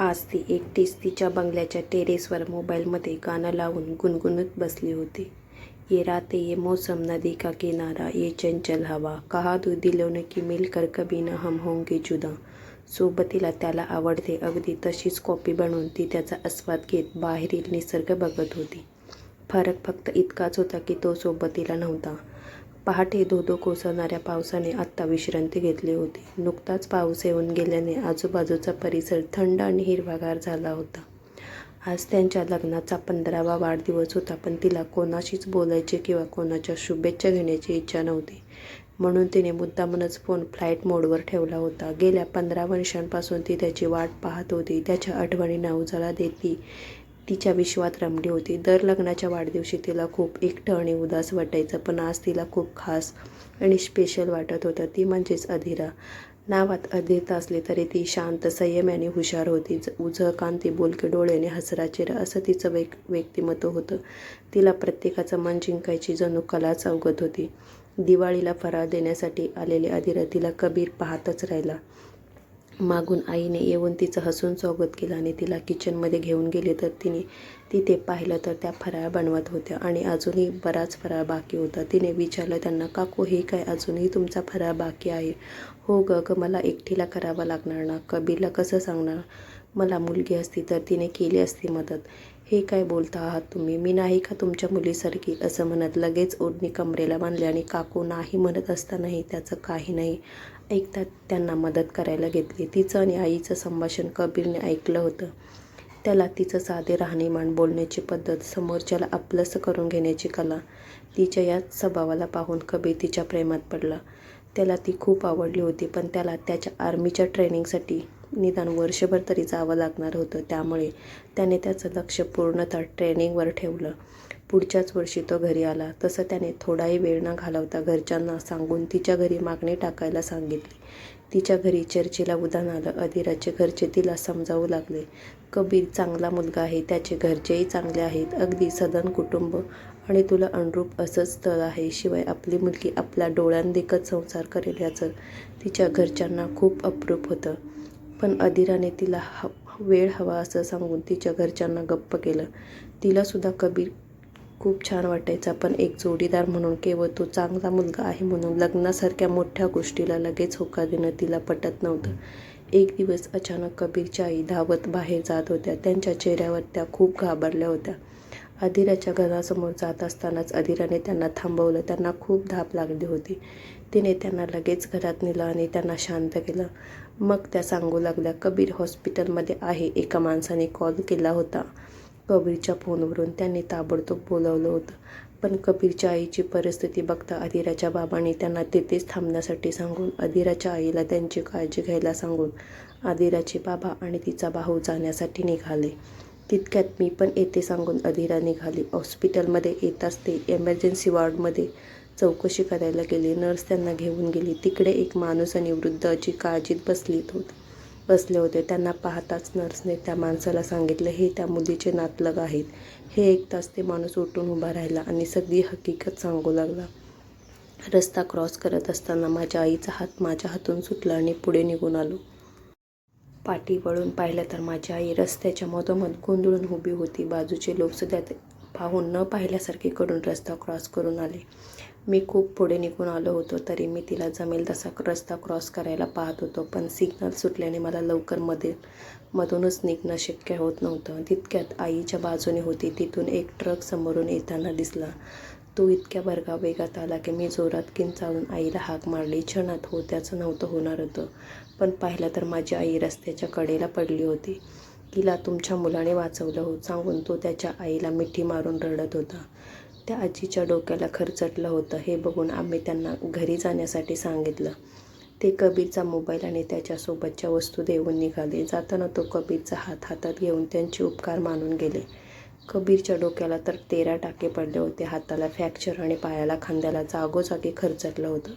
आज ती एकटीच तिच्या बंगल्याच्या टेरेसवर मोबाईलमध्ये गाणं लावून गुणगुणत बसली होती. ये राते ये मौसम नदी का किनारा ये चंचल हवा. कहा तू दिलों की मिलकर कभी न हम होंगे जुदा. सोबतीला त्याला आवडते अगदी तशीच कॉपी बनवून ती त्याचा आस्वाद घेत बाहेरील निसर्ग बघत होती. फरक फक्त इतकाच होता की तो सोबतीला नव्हता. पहाटे धोधो कोसळणाऱ्या पावसाने आत्ता विश्रांती घेतली होती. नुकताच पाऊस येऊन गेल्याने आजूबाजूचा परिसर थंड आणि हिरवागार झाला होता. आज त्यांच्या लग्नाचा पंधरावा वाढदिवस होता पण तिला कोणाशीच बोलायची किंवा कोणाच्या शुभेच्छा घेण्याची इच्छा नव्हती. म्हणून तिने मुद्दामनच फोन फ्लाईट मोडवर ठेवला होता. गेल्या पंधरा वर्षांपासून ती त्याची वाट पाहत होती. त्याच्या आठवणींना उजाळा देती तिच्या विश्वात रमली होती. दर लग्नाच्या वाढदिवशी तिला खूप एकटं आणि उदास वाटायचं पण आज तिला खूप खास आणि स्पेशल वाटत होतं. ती म्हणजेच अधिरा. नावात अधिरता असली तरी ती शांत संयम आणि हुशार होती. ज- कांती बोलके डोळ्याने हसरा चेहरा असं तिचं व्यक व्यक्तिमत्व होतं. तिला प्रत्येकाचं मन जिंकायची जणू कलाच अवगत होती. दिवाळीला फराळ देण्यासाठी आलेले अधिरा तिला कबीर पाहतच राहिला. मागून आईने येऊन तिचं हसून स्वागत केलं आणि तिला किचनमध्ये घेऊन गेले तर तिने तिथे पाहिलं तर त्या फराळ बनवत होत्या आणि अजूनही बराच फराळ बाकी होता. तिने विचारलं त्यांना काकू हे काय अजूनही तुमचा फराळ बाकी आहे? हो ग ग मला एकटीला करावा लागणार ना. कबीरला कसं सांगणार? मला मुलगी असती तर तिने केली असती मदत. हे काय बोलता आहात तुम्ही? मी नाही का तुमच्या मुलीसारखी? असं म्हणत लगेच ओढणी कमरेला बांधली आणि काकू नाही म्हणत असतानाही त्याचं काही नाही. ऐकतात त्यांना मदत करायला घेतली. तिचं आणि आईचं संभाषण कबीरने ऐकलं होतं. त्याला तिचं साधे राहणीमान बोलण्याची पद्धत समोरच्याला आपलंसं करून घेण्याची कला तिच्या याच स्वभावाला पाहून कबीर तिच्या प्रेमात पडला. त्याला ती खूप आवडली होती पण त्याला त्याच्या आर्मीच्या ट्रेनिंगसाठी निदान वर्षभर तरी जावं लागणार होतं. त्यामुळे त्याने त्याचं लक्ष पूर्णतः ट्रेनिंगवर ठेवलं. पुढच्याच वर्षी तो घरी आला. तसं त्याने थोडाही वेळ न घालवता घरच्यांना सांगून तिच्या घरी मागणी टाकायला सांगितली. तिच्या घरी चर्चेला उदाहरण आलं अधिराचे घरचे तिला समजावू लागले. कबीर चांगला मुलगा आहे त्याचे घरचेही चांगले आहेत. अगदी सदन कुटुंब आणि तुला अनुरूप असंच स्थळ आहे. शिवाय आपली मुलगी आपल्या डोळ्यांदेखत संसार करेल याचं तिच्या घरच्यांना खूप अप्रूप होतं. पण अदिराने तिला ह वेळ हवा असं सांगून तिच्या घरच्यांना गप्प केलं. तिलासुद्धा कबीर खूप छान वाटायचा पण एक जोडीदार म्हणून केवळ तो चांगला मुलगा आहे म्हणून लग्नासारख्या मोठ्या गोष्टीला लगेच होकार देणं तिला पटत नव्हतं. एक दिवस अचानक कबीरच्या आई धावत बाहेर जात होत्या. त्यांच्या चेहऱ्यावर त्या खूप घाबरल्या होत्या. अधिराच्या घरासमोर जात असतानाच अधिराने त्यांना थांबवलं. त्यांना खूप धाप लागली होती. तिने त्यांना लगेच घरात नेलं आणि त्यांना शांत केलं. मग त्या सांगू लागल्या कबीर हॉस्पिटलमध्ये आहे. एका माणसाने कॉल केला होता. कबीरच्या फोनवरून त्यांनी ताबडतोब बोलावलं होतं. पण कबीरच्या आईची परिस्थिती बघता अधिराच्या बाबांनी त्यांना तेथेच थांबण्यासाठी सांगून अधिराच्या आईला त्यांची काळजी घ्यायला सांगून अधिराचे बाबा आणि तिचा भाऊ जाण्यासाठी निघाले. तितक्यात मी पण येते सांगून अधिरा निघाली. हॉस्पिटलमध्ये येताच ते एमर्जन्सी वॉर्डमध्ये चौकशी करायला गेले. नर्स त्यांना घेऊन गेली. तिकडे एक माणूस आणि वृद्ध अशी काळजीत बसलीत होत. बसले होते. त्यांना पाहताच नर्सने त्या माणसाला सांगितलं हे त्या मुलीचे नातलग आहेत. हे एक तास ते माणूस उठून उभा राहिला आणि सगळी हकीकत सांगू लागला. रस्ता क्रॉस करत असताना माझ्या आईचा हात माझ्या हातून सुटला आणि पुढे निघून आलो. पाठी वळून पाहिलं तर माझी आई रस्त्याच्या मधोमध गोंधळून उभी होती. बाजूचे लोक ते पाहून न पाहिल्यासारखे करून रस्ता क्रॉस करून आले. मी खूप पुढे निघून आलो होतो तरी मी तिला जमेल तसा रस्ता क्रॉस करायला पाहत होतो पण सिग्नल सुटल्याने मला लवकरमध्ये मधूनच निघणं शक्य होत नव्हतं. तितक्यात आईच्या बाजूने होती तिथून एक ट्रक समोरून येताना दिसला. तो इतक्या भरगा वेगात आला की मी जोरात किंचाळून आईला हाक मारली. क्षणात हो त्याचं नव्हतं होणार होतं पण पाहिलं तर माझी आई रस्त्याच्या कडेला पडली होती. तिला तुमच्या मुलाने वाचवलं हो सांगून तो त्याच्या आईला मिठी मारून रडत होता. त्या आजीच्या डोक्याला खरचटलं होतं हे बघून आम्ही त्यांना घरी जाण्यासाठी सांगितलं. ते कबीरचा मोबाईल आणि त्याच्यासोबतच्या वस्तू देऊन निघाले. जाताना तो कबीरचा हात हातात घेऊन त्यांचे उपकार मानून गेले. कबीरच्या डोक्याला तर तेरा टाके पडले होते. हाताला फ्रॅक्चर आणि पायाला खांद्याला जागोजागी खरचटलं होतं.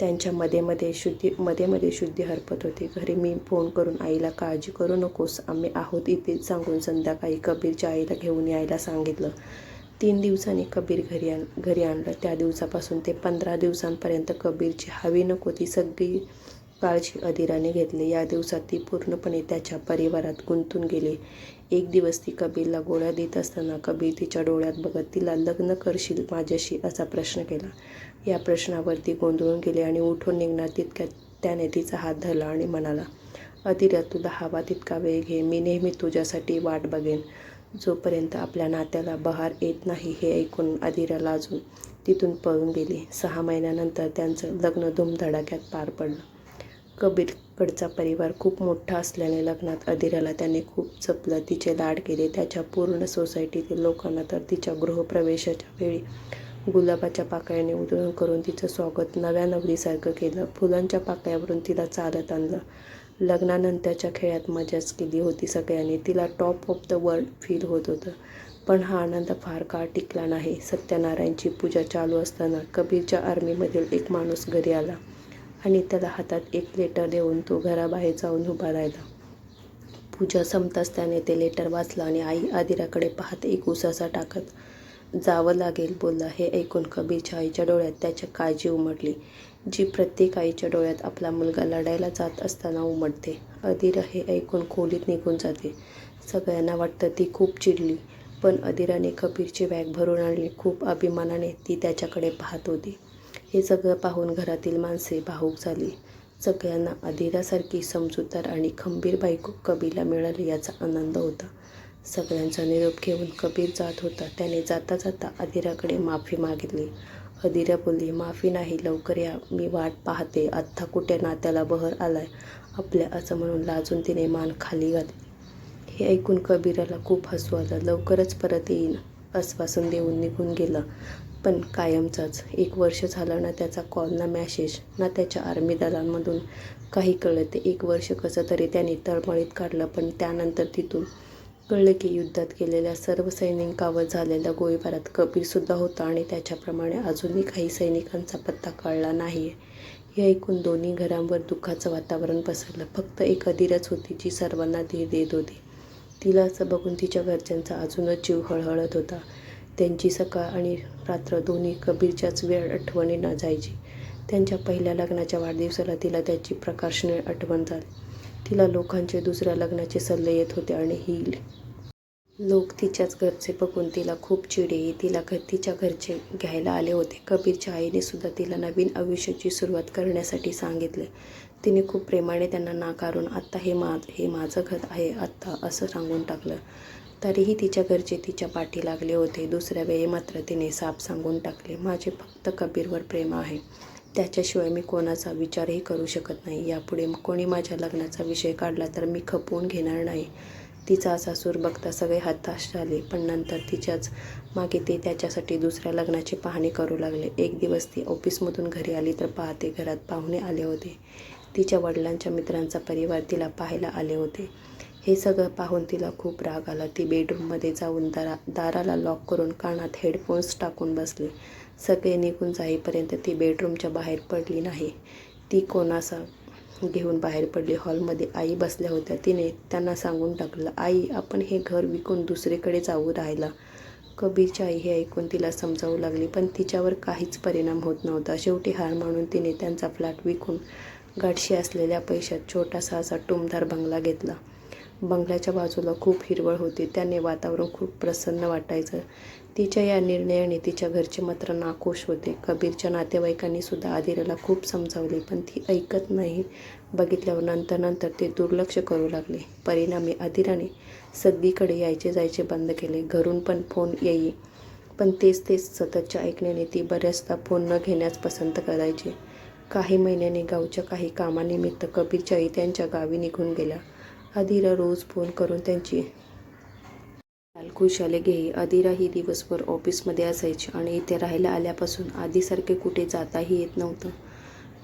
त्यांच्या मध्ये मध्ये शुद्धी मध्ये मध्ये शुद्धी हरपत होती. घरी मी फोन करून आईला काळजी करू नकोस. आम्ही आहोत इथेच सांगून संध्याकाळी कबीरच्या आईला घेऊन यायला सांगितलं. तीन दिवसांनी कबीर घरी आण घरी आणलं. त्या दिवसापासून ते पंधरा दिवसांपर्यंत कबीरची हवी नको ती सगळी काळजी अधीराने घेतली. या दिवसात ती पूर्णपणे त्याच्या परिवारात गुंतून गेली. एक दिवस ती कबीरला गोळ्या देत असताना कबीर तिच्या डोळ्यात बघत तिला लग्न करशील माझ्याशी असा प्रश्न केला. या प्रश्नावर ती गोंधळून गेली आणि उठून निघणार तितक्यात त्याने तिचा हात धरला आणि म्हणाला अधिरा तुला हवा तितका वेळ घे. मी नेहमी तुझ्यासाठी वाट बघेन. जोपर्यंत आपल्या नात्याला बहार येत नाही हे ऐकून अदिरा लाजून तिथून पळून गेली. सहा महिन्यानंतर त्यांचं लग्न धूमधडाक्यात पार पडलं. कबीरकडचा परिवार खूप मोठा असल्याने लग्नात अधिराला त्याने खूप जपलं. तिचे लाड केले. त्याच्या पूर्ण सोसायटीतील लोकांना तर तिच्या गृहप्रवेशाच्या वेळी गुलाबाच्या पाकळ्याने उधळून करून तिचं स्वागत नव्या नवरीसारखं केलं. फुलांच्या पाकळ्यावरून तिला चालत आणलं. लग्नानंतरच्या खेळात मजाच केली होती सगळ्यांनी. तिला top of the world feel होत होतं. पण हा आनंद फार काळ टिकला नाही. सत्यनारायणची पूजा चालू असताना कबीरच्या आर्मीमधील एक माणूस घरी आला आणि त्याला हातात एक लेटर देऊन तो घराबाहेर जाऊन उभा राहिला. पूजा संपताच त्याने ते लेटर वाचलं आणि आई आदिराकडे पाहत एक उसासा टाकत जावं लागेल बोलला. हे ऐकून कबीरच्या आईच्या डोळ्यात त्याच्या काळजी उमटली जी प्रत्येक आईच्या डोळ्यात आपला मुलगा लढायला जात असताना उमटते. अदिरा हे ऐकून खोलीत निघून जाते. सगळ्यांना वाटतं ती खूप चिडली पण अदिराने कबीरची बॅग भरून आणली. खूप अभिमानाने ती त्याच्याकडे पाहत होती. हे सगळं पाहून घरातील माणसे भावूक झाली. सगळ्यांना अदिरासारखी समजूतदार आणि खंबीर बायको कबीरला मिळाली याचा आनंद होता. सगळ्यांचा निरोप घेऊन कबीर जात होता. त्याने जाता जाता अधिराकडे माफी मागितली. अदिरा बोलली माफी नाही लवकर या. मी वाट पाहते. आत्ता कुठे नात्याला बहर आलाय? आपल्या असं म्हणून लाजून तिने मान खाली घातली. हे ऐकून कबीराला खूप हसू आलं. लवकरच परत येईन आश्वासन देऊन निघून गेला. पण कायमचाच. एक वर्ष झालं ना त्याचा कॉल ना मॅसेज ना त्याच्या आर्मी दलांमधून. काही कळत एक वर्ष कसं तरी त्याने तळमळीत काढलं पण त्यानंतर तिथून कळलं की युद्धात गेलेल्या सर्व सैनिकांवर झालेल्या गोळीबारात कबीरसुद्धा होता आणि त्याच्याप्रमाणे अजूनही काही सैनिकांचा पत्ता कळला नाही आहे हे ऐकून दोन्ही घरांवर दुःखाचं वातावरण पसरलं. फक्त एक अधीरच होती जी सर्वांना धीर देत होती. तिला असं बघून तिच्या घरच्यांचा अजूनच जीव हळहळत होता. त्यांची सकाळ आणि रात्र दोन्ही कबीरच्याच वेळ आठवणीनं जायची. त्यांच्या पहिल्या लग्नाच्या वाढदिवसाला तिला त्याची प्रकाशने आठवण झाली. तिला लोकांचे दुसऱ्या लग्नाचे सल्ले येत होते आणि ही लोक तिच्याच घरचे बघून तिला खूप चिडे. तिला घर तिच्या घरचे घ्यायला आले होते. कबीरच्या आईने सुद्धा तिला नवीन आयुष्याची सुरुवात करण्यासाठी सांगितले. तिने खूप प्रेमाने त्यांना नाकारून आत्ता हे मा हे माझं घर आहे आत्ता असं सांगून टाकलं. तरीही तिच्या घरचे तिच्या पाठी लागले होते. दुसऱ्या वेळी मात्र तिने साप सांगून टाकले माझे फक्त कबीरवर प्रेम आहे. त्याच्याशिवाय मी कोणाचा विचारही करू शकत नाही. यापुढे कोणी माझ्या लग्नाचा विषय काढला तर मी खपवून घेणार नाही. तिचा असा सूर बघता सगळे हताश झाले पण नंतर तिच्याच मागे ते त्याच्यासाठी दुसऱ्या लग्नाची पाहणी करू लागले. एक दिवस ती ऑफिसमधून घरी आली तर पाहते घरात पाहुणे आले होते. तिच्या वडिलांच्या मित्रांचा परिवार तिला पाहायला आले होते. हे सगळं पाहून तिला खूप राग आला. ती बेडरूममध्ये जाऊन दारा दाराला लॉक करून कानात हेडफोन्स टाकून बसले. सगळे निघून जाईपर्यंत ती बेडरूमच्या बाहेर पडली नाही. ती कोणासा घेऊन बाहेर पडली. हॉलमध्ये आई बसल्या होत्या. तिने त्यांना सांगून टाकलं आई आपण हे घर विकून दुसरीकडे जाऊ राहिला. कबीरची आई हे ऐकून तिला समजावू लागली पण तिच्यावर काहीच परिणाम होत नव्हता. शेवटी हार मानून तिने त्यांचा फ्लॅट विकून गाठशी असलेल्या पैशात छोटासा असा टुमदार बंगला घेतला. बंगल्याच्या बाजूला खूप हिरवळ होती. त्याने वातावरण खूप प्रसन्न वाटायचं. तिच्या या निर्णयाने तिच्या घरचे मात्र नाखुश होते. कबीरच्या नातेवाईकांनी सुद्धा आदिराला खूप समजावले पण ती ऐकत नाही. बघितल्यावर नंतर नंतर ते दुर्लक्ष करू लागले. परिणामी आदिराने सगळीकडे यायचे जायचे बंद केले. घरून पण फोन येई पण तेच तेच सततच्या ऐकण्याने ती बऱ्याचदा फोन न घेण्यास पसंत करायची. काही महिन्यांनी गावच्या काही कामानिमित्त कबीरच्या आई त्यांच्या गावी निघून गेल्या. आदिरा रोज फोन करून त्यांची खुशाले घेई. अदिरा ही दिवसभर ऑफिसमध्ये असायची आणि इथे राहायला आल्यापासून आधीसारखे कुठे जाताही येत नव्हतं.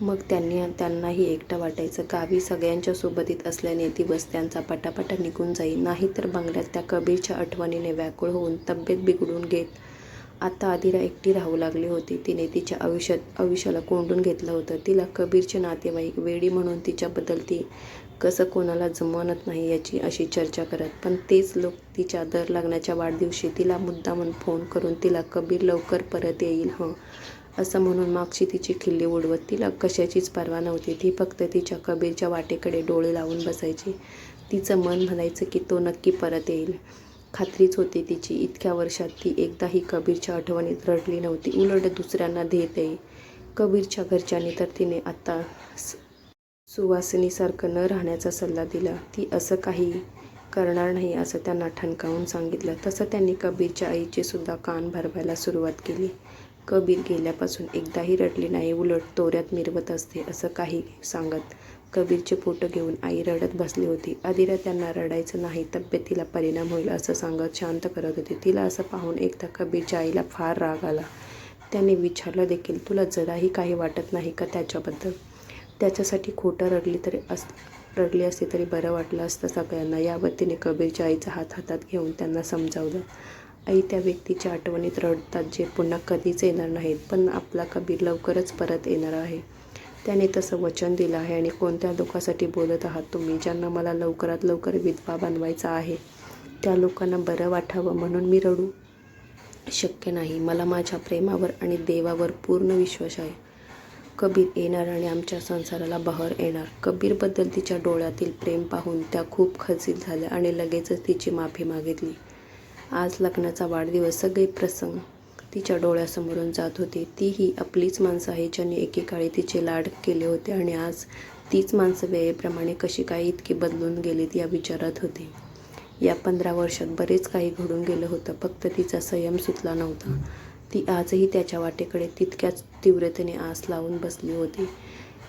मग त्यांनी त्यांनाही एकटं वाटायचं. गावी सगळ्यांच्या सोबतीत असल्याने दिवस त्यांचा पटापटा निघून जाई. नाही तर बंगल्यात त्या कबीरच्या आठवणीने व्याकुळ होऊन तब्येत बिघडून घेत. आता आदिरा एकटी राहू लागली होती. तिने तिच्या आयुष्यात आयुष्याला कोंडून घेतलं होतं. तिला कबीरचे नातेवाईक वेडी म्हणून तिच्याबद्दल ती कसं कोणाला जमवत नाही याची अशी चर्चा करत. पण तेच लोक तिच्या दर लग्नाच्या वाढदिवशी तिला मुद्दामून फोन करून तिला कबीर लवकर परत येईल हं असं म्हणून मागची तिची खिल्ली उडवत. तिला कशाचीच पर्वा नव्हती. ती फक्त तिच्या कबीरच्या वाटेकडे डोळे लावून बसायची. तिचं मन म्हणायचं की तो नक्की परत येईल. खात्रीच होती तिची. इतक्या वर्षात ती एकदाही कबीरच्या आठवणीत रडली नव्हती. उलट दुसऱ्यांना देत कबीरच्या घरच्यांनी तर तिने आत्ता स- सुवासिनीसारखं न राहण्याचा सल्ला दिला. ती असं काही करणार नाही असं त्यांना ठणकावून सांगितलं. तसं त्यांनी कबीरच्या आईचेसुद्धा कान भरवायला सुरुवात केली. कबीर गेल्यापासून एकदाही रडली नाही उलट तोऱ्यात मिरवत असते असं काही सांगत कबीरचे फोटो घेऊन आई रडत बसली होती. आदिरा त्यांना रडायचं नाही तब्येतीला परिणाम होईल असं सांगत शांत करत होती. तिला असं पाहून एकदा कबीरच्या आईला फार राग आला. त्याने विचारलं देखील तुला जराही काही वाटत नाही का त्याच्याबद्दल? त्याच्यासाठी खोटं रडली तरी अस रडली असती तरी बरं वाटलं असतं सगळ्यांना. या वतीने कबीरच्या आईचा हात हातात घेऊन त्यांना समजावलं. आई त्या व्यक्तीच्या आठवणीत रडतात जे पुन्हा कधीच येणार नाहीत पण आपला कबीर लवकरच परत येणार आहे. त्याने तसं वचन दिलं आहे आणि कोणत्या दुःखासाठी बोलत आहात तुम्ही? ज्यांना मला लवकरात लवकर विधवा बनवायचा आहे त्या लोकांना बरं वाटावं म्हणून मी रडू शक्य नाही. मला माझ्या प्रेमावर आणि देवावर पूर्ण विश्वास आहे. कबीर येणार आणि आमच्या संसाराला बहर येणार. कबीरबद्दल तिच्या डोळ्यातील प्रेम पाहून त्या खूप खजील झाल्या आणि लगेचच तिची माफी मागितली. आज लग्नाचा वाढदिवस सगळे प्रसंग तिच्या डोळ्यासमोरून जात होते. ती ही आपलीच माणसं आहे ज्यांनी एकेकाळी तिचे लाड केले होते आणि आज तीच माणसं वेळेप्रमाणे कशी काय इतकी बदलून गेलीत या विचारात होते. या पंधरा वर्षात बरेच काही घडून गेलं होतं फक्त तिचा संयम सुटला नव्हता. ती आजही त्याच्या वाटेकडे तितक्याच तीव्रतेने आस लावून बसली होती.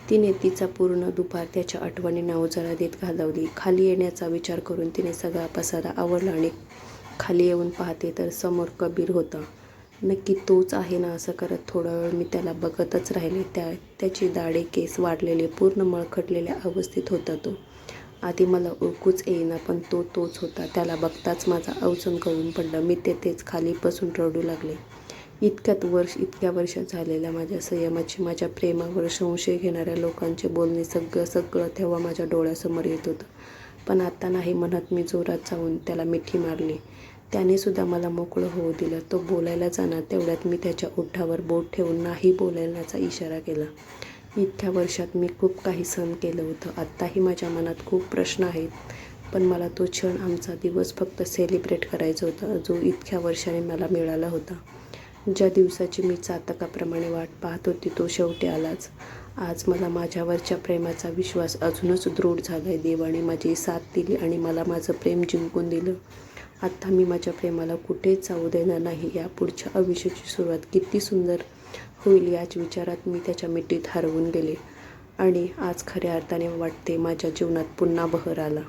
तिने तिचा पूर्ण दुपार त्याच्या आठवणींना उजाळा देत घालवली. खाली येण्याचा विचार करून तिने सगळा पसारा आवडला आणि खाली येऊन पाहते तर समोर कबीर होता. नक्की तोच आहे ना? असं करत थोडा वेळ मी त्याला बघतच राहिले. त्या त्याची दाढे केस वाढलेले पूर्ण मळखटलेल्या अवस्थेत होता तो. आधी मला ओळखूच येईना पण तो तोच होता. त्याला बघताच माझा अवचन कळून पडलं. मी तेथेच खाली बसून रडू लागले. इतक्यात वर्ष इतक्या वर्षात झालेल्या माझ्या संयमाची माझ्या प्रेमावर संशय घेणाऱ्या लोकांचे बोलणे सगळं सगळं तेव्हा माझ्या डोळ्यासमोर येत होतं. पण आता नाही म्हणत मी जोरात जाऊन त्याला मिठी मारली. त्याने सुद्धा मला मोकळं होऊ दिलं. तो बोलायला जाणार तेवढ्यात मी त्याच्या ओठावर बोट ठेवून नाही बोलायलाचा इशारा केला. इतक्या वर्षात मी खूप काही सहन केलं होतं. आत्ताही माझ्या मनात खूप प्रश्न आहेत. पण मला तो क्षण आमचा दिवस फक्त सेलिब्रेट करायचा होता जो इतक्या वर्षाने मला मिळाला होता. ज्या दिवसाची मी चातकाप्रमाणे वाट पाहत होती तो शेवटी आलाच. आज मला माझ्यावरच्या प्रेमाचा विश्वास अजूनच दृढ झाला आहे देवाने माझी साथ दिली आणि मला माझं प्रेम जिंकून दिलं. आत्ता मी माझ्या प्रेमाला कुठेच जाऊ देणार नाही. या पुढच्या आयुष्याची सुरुवात किती सुंदर होईल याच विचारात मी त्याच्या मिठीत हरवून गेले. आणि आज खऱ्या अर्थाने वाटते माझ्या जीवनात पुन्हा बहर आला.